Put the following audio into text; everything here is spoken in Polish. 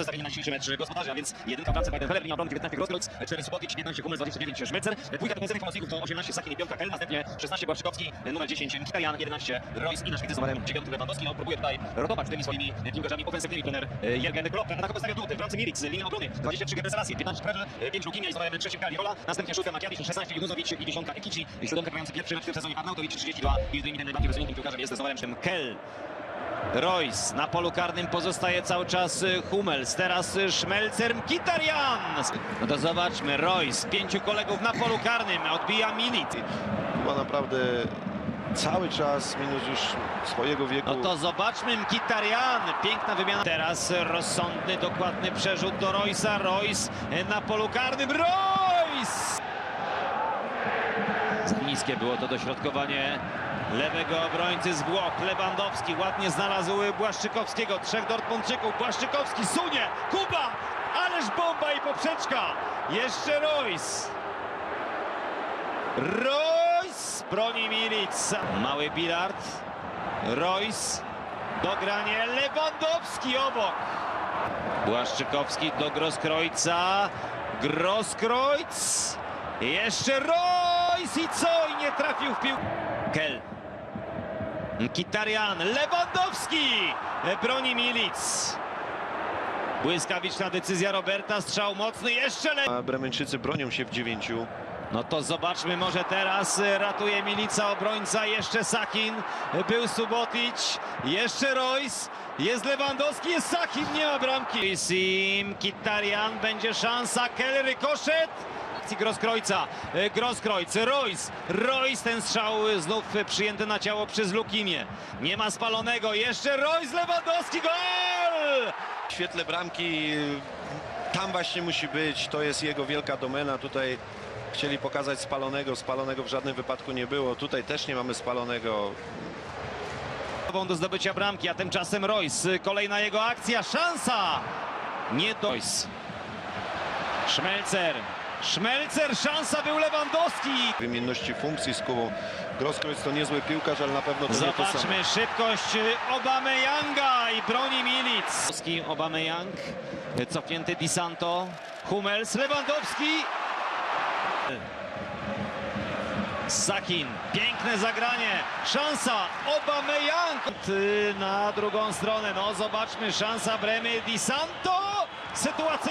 Zestawienie na dzisiejszy mecz gospodarzy, a więc jedynka w bramce Biden Heller, linia obrony 19 Groskreuc, 4 Subotic, 15 Hummel, 29 Szmelcer, dwójka defensywnych pomocników to 18 Sakin i piątka Hell, następnie 16 Błaszczykowski, numer 10 Kitarian, 11 Royce i nasz z numerem 9 Lewandowski, no próbuje tutaj rotować tymi swoimi piłkarzami ofensywnymi trener e, Jürgen Klopp, na taką postawia dół, w bramce Milic, linia obrony, 23 Gebrselassie, 15 Prel, 5 Lukimia i z numerem 3 Kali następnie 6 Makiewicz, 16 Junuzowicz i 10 Ekici, i 7 grający pierwszy mecz w tym sezonie Arnautowicz, 32 i tym najbardziej bezwzględnym piłkarzem jest z numerem Kell. Royce na polu karnym pozostaje cały czas y, Hummels, teraz y, Szmelcer, Mkhitaryan. No to zobaczmy, Royce, pięciu kolegów na polu karnym, odbija Milit. Chyba naprawdę cały czas, minus już swojego wieku. No to zobaczmy Mkhitaryan, piękna wymiana. Teraz rozsądny, dokładny przerzut do Royce'a, Royce y, na polu karnym, Royce! Niskie było to dośrodkowanie lewego obrońcy z Włoch. Lewandowski ładnie znalazł Błaszczykowskiego. Trzech Dortmundczyków. Błaszczykowski sunie. Kuba! Ależ bomba i poprzeczka. Jeszcze Royce. Royce broni Milic. Mały bilard. Royce. Dogranie Lewandowski obok. Błaszczykowski do Groskrojca. Groskrojc. Jeszcze Royce i co? I nie trafił w piłkę. Kell. Kitarian. Lewandowski. Broni Milic. Błyskawiczna decyzja Roberta. Strzał mocny. Jeszcze le... A Bremeńczycy bronią się w dziewięciu. No to zobaczmy, może teraz e, ratuje Milica obrońca, jeszcze Sakin, był Subotic, jeszcze Royce, jest Lewandowski, jest Sakin, nie ma bramki. Sim, Kitarian, będzie szansa, Keller, koszet. Akcji Groskrojca, e, Groskrojc, Royce, Royce, ten strzał znów przyjęty na ciało przez Lukimię. Nie ma spalonego, jeszcze Royce, Lewandowski, gol! W świetle bramki y, tam właśnie musi być. To jest jego wielka domena. Tutaj chcieli pokazać spalonego. Spalonego w żadnym wypadku nie było. Tutaj też nie mamy spalonego. do zdobycia bramki, a tymczasem Royce. Kolejna jego akcja, szansa! Nie do... Royce. Szmelcer. Szmelcer, szansa był Lewandowski. Wymienności funkcji z Kubą. Groskowicz to niezły piłkarz, ale na pewno to nie to. Zobaczmy szybkość Obameyanga i broni Milic. Obameyang, cofnięty Di Santo, Hummels, Lewandowski. Sakin, piękne zagranie, szansa Obameyang na drugą stronę. No zobaczmy, szansa Bremy Di Santo. Sytuacja